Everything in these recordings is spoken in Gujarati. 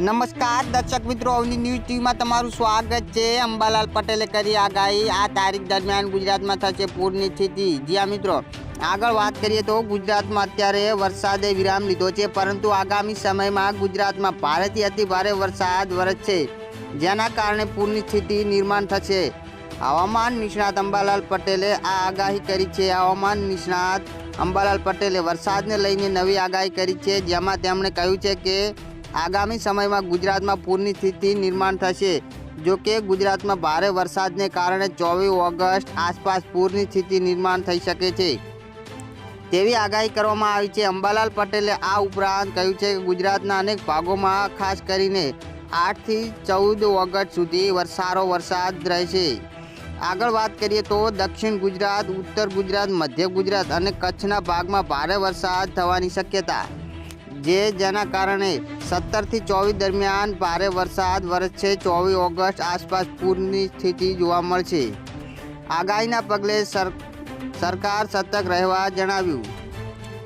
નમસ્કાર, દર્શક મિત્રો, અવની ન્યૂઝ ટીવીમાં તમારું સ્વાગત છે. અંબાલાલ પટેલે કરી આગાહી. આ તારીખ દરમિયાન ગુજરાતમાં થશે પૂરની સ્થિતિ. જ્યાં મિત્રો, આગળ વાત કરીએ તો ગુજરાતમાં અત્યારે વરસાદે વિરામ લીધો છે, પરંતુ આગામી સમયમાં ગુજરાતમાં ભારેથી અતિ ભારે વરસાદ વરસશે, જેના કારણે પૂરની સ્થિતિ નિર્માણ થશે. હવામાન નિષ્ણાત અંબાલાલ પટેલે આ આગાહી કરી છે. હવામાન નિષ્ણાત અંબાલાલ પટેલે વરસાદને લઈને નવી આગાહી કરી છે, જેમાં તેમણે કહ્યું છે કે આગામી સમયમાં ગુજરાતમાં પૂરની સ્થિતિ નિર્માણ થશે. જો કે ગુજરાતમાં ભારે વરસાદને કારણે ચોવીસ ઓગસ્ટ આસપાસ પૂરની સ્થિતિ નિર્માણ થઈ શકે છે. તેવી આગાહી કરવામાં આવી છે. અંબાલાલ પટેલે આ ઉપરાંત કહ્યું છે કે ગુજરાતના અનેક ભાગોમાં ખાસ કરીને આઠથી ચૌદ ઓગસ્ટ સુધી વરસારો વરસાદ રહેશે. આગળ વાત કરીએ તો દક્ષિણ ગુજરાત, ઉત્તર ગુજરાત, મધ્ય ગુજરાત અને કચ્છના ભાગમાં ભારે વરસાદ થવાની શક્યતા. જે જેના કારણે સત્તરથી ચોવીસ દરમિયાન ભારે વરસાદ વરસશે ચોવીસ ઓગસ્ટ આસપાસ પૂરની સ્થિતિ જોવા મળશે. આગાહીના પગલે સર, સરકાર સતર્ક રહેવા જણાવ્યું.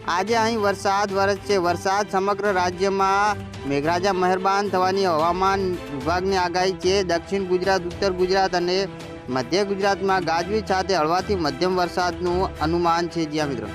આજે અહીં વરસાદ વરસશે વરસાદ સમગ્ર રાજ્યમાં મેઘરાજા મહેરબાન થવાની હવામાન વિભાગની આગાહી છે. દક્ષિણ ગુજરાત, ઉત્તર ગુજરાત અને મધ્ય ગુજરાતમાં ગાજવીજ સાથે હળવાથી મધ્યમ વરસાદનું અનુમાન છે. જ્યાં મિત્રો